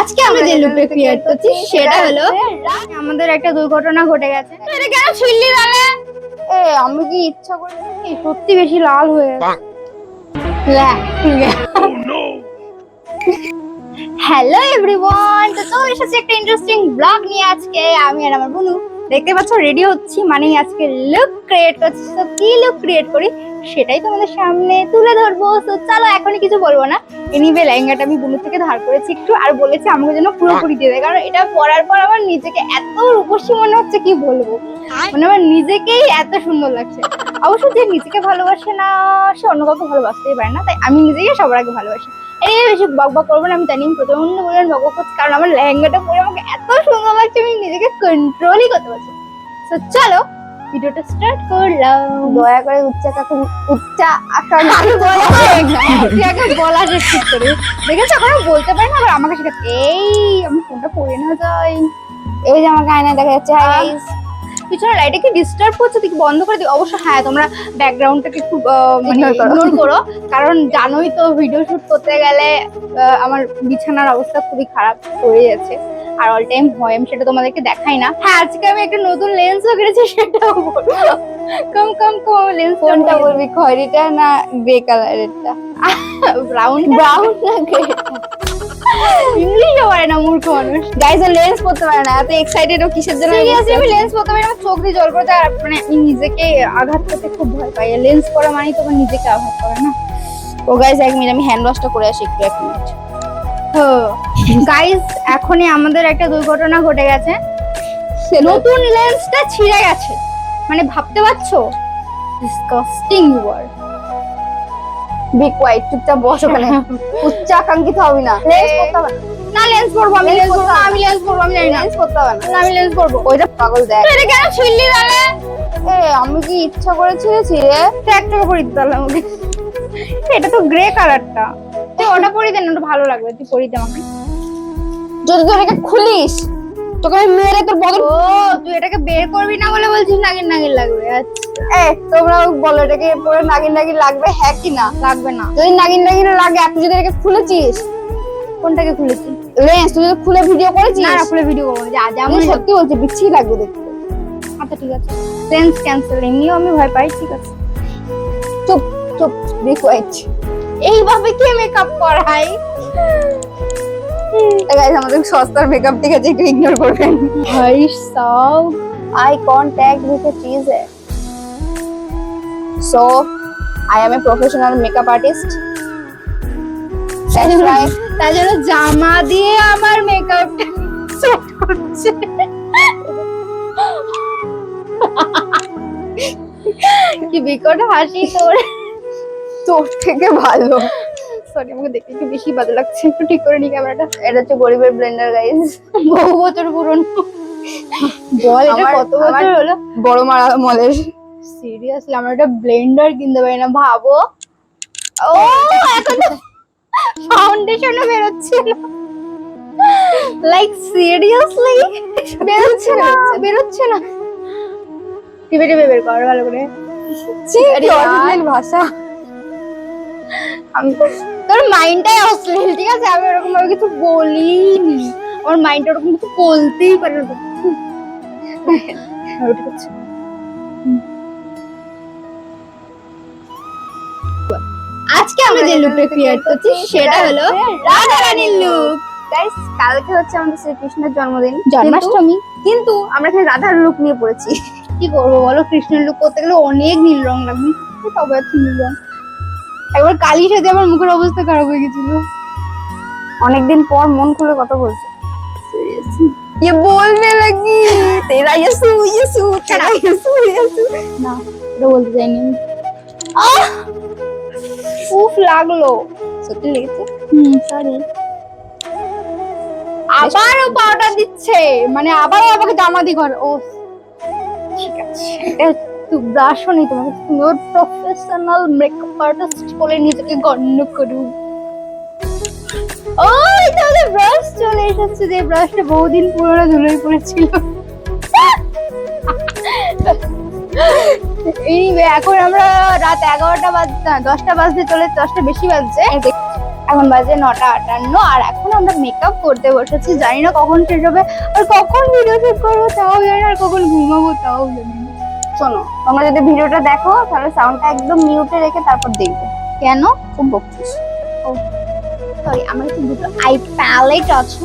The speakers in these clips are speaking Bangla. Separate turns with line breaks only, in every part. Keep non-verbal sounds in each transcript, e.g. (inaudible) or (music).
আজকে আমরা যে লুকটা ক্রিয়েট করছি সেটা হলো আমাদের একটা দুর্ঘটনা ঘটে গেছে। এটা কেন ছিললি তাহলে? এ আমি কি ইচ্ছা করে সত্যি বেশি লাল হয়ে গেছে। হ্যালো এভরিওয়ান তো তোমার সাথে একটা ইন্টারেস্টিং ব্লগ নিয়ে আজকে। আমি আর আমার বন্ধু দেখতে পাচ্ছ রেডি হচ্ছি মানে আজকে লুক ক্রিয়েট করছি। তো কি লুক ক্রিয়েট করি? সেটাই তোমাদের সামনে তুলে ধরবো। তো চলো, এখনই কিছু বলব না। এনিবে লেহেঙ্গাটা আমি বুনু থেকে ধার করেছি একটু, আর বলেছি আমাকে যেন পুরোপুরি দিয়ে দেয়। কারণ এটা পরার পর আমার নিজেকে এত রূপসী মনে হচ্ছে, কি বলব? মানে আমার নিজেকেই এত সুন্দর লাগছে। অবশ্য যে নিজেকে ভালোবাসে না, সে অন্য কাউকে ভালোবাসতেই পারে না। তাই আমি নিজেকে সবার আগে ভালোবাসি। এই বেশি বক বক করব না, আমি জানি প্রচণ্ড পরিমাণ বক বক করছি, কারণ আমার লেহেঙ্গাটা পরে আমাকে এত সুন্দর লাগছে, আমি নিজেকে কন্ট্রোলই করতে পারছি তো চলো ভিডিওটা স্টার্ট করলাম।
দয়া করে উচ্চা কাকু উচ্চা আকার
আগে বলা যে ঠিক করে। দেখেছ? আমি বলতে পারি না আবার আমাকে শেখাচ্ছে এই আমি ফোনটা পড়ে না যাই।
এই যে আমাকে আয়নায় দেখা যাচ্ছে। হাই গাইস
পিছনে লাইটে কি ডিস্টার্ব করছে তুই বন্ধ করে দিই অবশ্য হ্যাঁ তোমরা ব্যাকগ্রাউন্ডটাকে একটু আহ, মানে ইগনোর করো। কারণ জানোই তো ভিডিও শুট করতে গেলে আমার বিছানার অবস্থা খুবই খারাপ হয়ে যাচ্ছে। আর অল টাইম হয় আমি সেটা তোমাদেরকে দেখাই না। হ্যাঁ আজকে আমি একটা নতুন লেন্সও কিনেছি সেটাও বলব। কম কম কম লেন্স
কোনটা বলবি। খয়েরিটা না গ্রে কালারেরটা
ব্রাউন
ব্রাউন না গ্রে
ইংলিশও পারে না মূর্খ মানুষ।
গাইস লেন্স পড়তে পারে না এত এক্সাইটেড ও কিসের জন্য
সিরিয়াসলি আমি লেন্স পারি না, চোখ দিয়ে জল আর মানে আমি নিজেকে আঘাত করতে খুব ভয় পাই লেন্স পরা মানেই তোমার নিজেকে আঘাত করে না।
ও গাইস এক মিনিট আমি হ্যান্ড ওয়াশটা করে আসি একটু এক মিনিট
গাইস এখনই আমাদের একটা দুর্ঘটনা ঘটে গেছে। নতুন লেন্সটা ছিঁড়ে গেছে। মানে ভাবতে পারছ? ডিসকাস্টিং আর
বি কোয়াইট চুপচাপ বস ওখানে। (laughs) উচ্চা আকাঙ্ক্ষিত হবি না। লেন্স পড়তে হবে না।
লেন্স পরবো আমি লেন্স পরবো না, আমি লেন্স পরবো আমি
লেন্স পড়তে হবে না।
আমি লেন্স পরবো।
ওইটা পাগল দেখ।
এটা কেন ছিঁড়লি তাহলে
এ আমি কি ইচ্ছা করে ছিঁড়েছি রে?
একটা পরি দিতে পারলাম এটা তো গ্রে কালারটা তুই ওটা পরি দেন ওটা ভালো লাগবে। তুই পরি দে আমাকে।
যদি তোর এটা খুলিস তোকে আমি মেরে তোর বদল
ও তুই এটাকে বের করবি না বলে বলছিস নাগিন নাগিন লাগবে আচ্ছা।
এ তোমরা বলো এটাকে পরে নাগিন নাগিন লাগবে? হ্যাঁ কি না?
লাগবে না।
যদি নাগিন নাগিন লাগে আপনি যদি এটাকে খুলেছিস
কোনটাকে খুলেছি?
লেন্স তুই যদি খুলে ভিডিও করেছিস
না খুলে ভিডিও করব। যা যা
আমি সত্যি বলছি বিচ্ছি লাগবে দেখতে।
আচ্ছা ঠিক আছে। লেন্স ক্যান্সেল এমনিও আমি ভয় পাই ঠিক আছে।
চুপ চুপ বি কোয়াইট
এইভাবে কে মেকআপ করাই?
গাইস আমাদের সস্তার মেকআপ ঠিক আছে একটু ইগনোর করবেন।
ভাই so
I contact with a. Cheese হ্যায় so I am a professional makeup artist
তাই জন্য জামা দিয়ে আমার মেকআপ সেট করছে। কি বিকট হাসি তোর।
তোর থেকে ভালো।
সরি আমাকে দেখতে একটু বেশি বাজে লাগছে। একটু ঠিক করে নি ক্যামেরাটা
এটা হচ্ছে গরিবের ব্লেন্ডার গাইস
বহু বছর পুরনো। বল এটা কত বছর হলো?
বড় মারা মলের।
সিরিয়াসলি আমরা ব্লেন্ডার কিনতে পারি না ভাবো। ও এখন ফাউন্ডেশনও বেরোচ্ছে লাইক সিরিয়াসলি বেরোচ্ছে না বেরোচ্ছে না। টিপে টিপে বের কর ভালো করে।
ভাষা।
আমি তোর মাইন্ডটাই অশ্লীল ঠিক আছে? আমি ওরকম ভাবে কিছু বলিনি। আমার মাইন্ডটা ওরকম কিছু বলতেই পারে না হ্যাঁ, ঠিক আছে আজকে আমরা যে লুকটা ক্রিয়েট করছি সেটা হলো রাধা রানীর লুক
গাইস কালকে হচ্ছে আমাদের শ্রীকৃষ্ণের জন্মদিন।
জন্মাষ্টমী।
কিন্তু- আমরা এখানে রাধার লুক নিয়ে পড়েছি।
কি করব বলো? কৃষ্ণের লুক করতে গেলে অনেক নীল রং লাগবে। তবে নীল রং। একবার কালির সাথে আমার মুখের অবস্থা খারাপ হয়ে গেছিল
অনেকদিন পর মন খুলে কথা বলছে ये बोलने लगी तेरा यसु यसु तेरा यसु यसु
না এটা বলতে চাইনি আমি। আহ! উফ লাগলো
সত্যি লেগেছে
হুম সরি আবারও পাউডার দিচ্ছে মানে আবারও আমাকে জামা দি ঘর ও ঠিক আছে একটু ব্রাশও নেই তোমাকে সুন্দর প্রফেশনাল মেকআপ আর্টিস্ট বলে নিজেকে গণ্য করু। ওই তাহলে ব্রাশ চলে এসেছে যে ব্রাশটা বহুদিন পুরনো ধুলোয় পড়েছিল। এই এখন আমরা রাত এগারোটা বাজ দশটা বাজতে চলে, দশটা বেশি বাজছে। এখন বাজে নটা আটান্ন, আর এখন আমরা মেকআপ করতে বসেছি। জানি না কখন শেষ হবে, আর কখন ভিডিও শেষ করব, তাও জানি আর কখন ঘুমাবো, তাও জানি
শোনো তোমরা যদি ভিডিওটা দেখো তাহলে সাউন্ডটা একদম মিউটে রেখে তারপর দেখবে।
কেন?
খুব বকছিস।
সরি আমার কাছে দুটো আই প্যালেট আছে?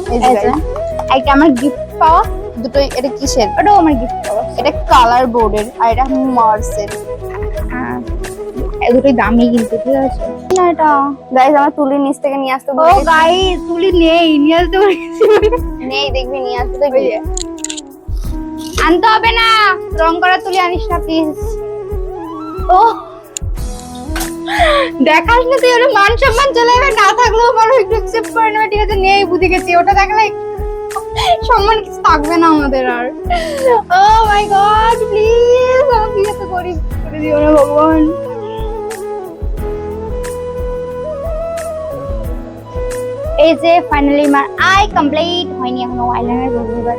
একটা আমার গিফট পাওয়া
দুটোই এটা কিসের?
ওটাও আমার গিফট পাওয়া।
এটা কালার বোর্ডের আর এটা মার্সের।
হ্যাঁ, দুটোই দামি কিন্তু ঠিক আছে? না এটা
গাইস আমার তুলির নিচ থেকে নিয়ে আসতে
ও তুলি নেই নিয়ে আসতে
নেই দেখবি নিয়ে আসতে দেখবি।
আনতে হবে না। রং করা তুলে আনিস না প্লিজ ও দেখাস না তুই, ওটা মান সম্মান চলে যাবে না থাকলেও মানুষ একটু অ্যাকসেপ্ট করে নেবে, ঠিক আছে? নেই, বুঝে গেছি। ওটা দেখলে সম্মান কিছু থাকবে না আমাদের আর। ও মাই গড প্লিজ আমাকে এত গরিব করে দিও না ভগবান। এই যে ফাইনালি আমার আই কমপ্লিট হয়নি এখনও আইলাইনার করব এবার।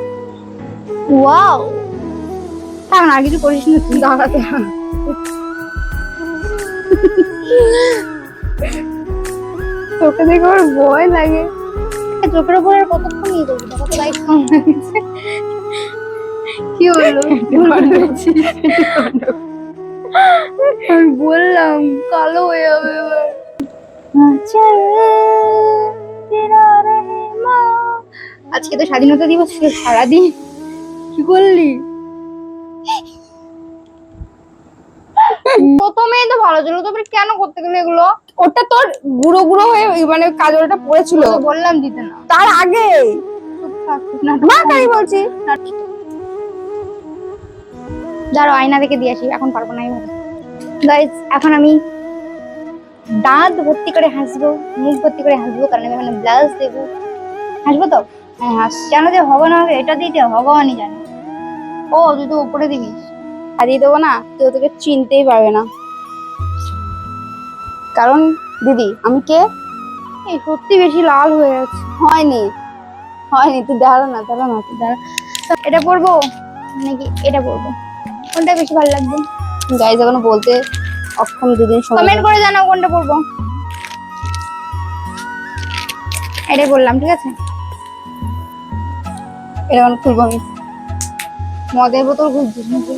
ওয়াও থাক না কিছু করিস না তুই দাঁড়াতে
তোকে দেখে আমার ভয় লাগে।
চোখের উপর আর কতক্ষণ ইয়ে করবি কত লাইট কম লাগছে
কি হলো?
আমি বললাম কালো হয়ে যাবে এবার। আজকে তো স্বাধীনতা দিবস ছিল সারাদিন কি করলি প্রথমেই তো ভালো ছিল। তবে কেন করতে গেলে এগুলো?
ওটা তোর গুঁড়ো গুঁড়ো হয়ে মানে কাজলটা পড়েছিল।
বললাম দিতে না।
তার আগে।
না
মা তাই বলছি।
দাঁড়ো আয়না দেখে দিয়ে আসি। এখন পারব না গাইজ এখন আমি দাঁত ভর্তি করে হাসবো মুখ ভর্তি করে হাসবো কারণ আমি মানে ব্লাউজ দেবো। হাসবো তো? হ্যাঁ হাস কেন যে হবে না হবে এটা দিতে ভগবানই জানে ও তুই তো উপরে দিবি।
হারিয়ে দেবো না কেউ তোকে চিনতেই পারবে না। কারণ দিদি আমি কে?
এই সত্যি বেশি লাল হয়ে যাচ্ছে
হয়নি। হয়নি তুই দাঁড়া না দাঁড়া না তুই দাঁড়া।
এটা পরবো? নাকি এটা পরবো? কোনটা বেশি ভালো লাগবে?
গাইজ এখনও বলতে অক্ষম দুদিন সময়
কমেন্ট করে জানাও কোনটা পরবো। এটাই বললাম ঠিক আছে?
এটা এখন খুলবো আমি।
মদের বোতল খুঁজছিস নাকি?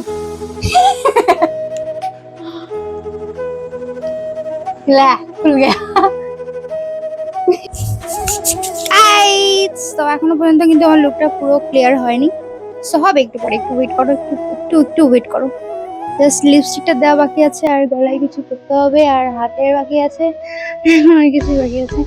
তো এখনও পর্যন্ত কিন্তু আমার লুকটা পুরো ক্লিয়ার হয়নি। সো হবে একটু পরে, একটু ওয়েট করো, একটু একটু একটু ওয়েট করো। জাস্ট লিপস্টিকটা দেওয়া বাকি আছে, আর গলায় কিছু করতে হবে, আর হাতের বাকি আছে। (laughs) অনেক কিছু বাকি আছে।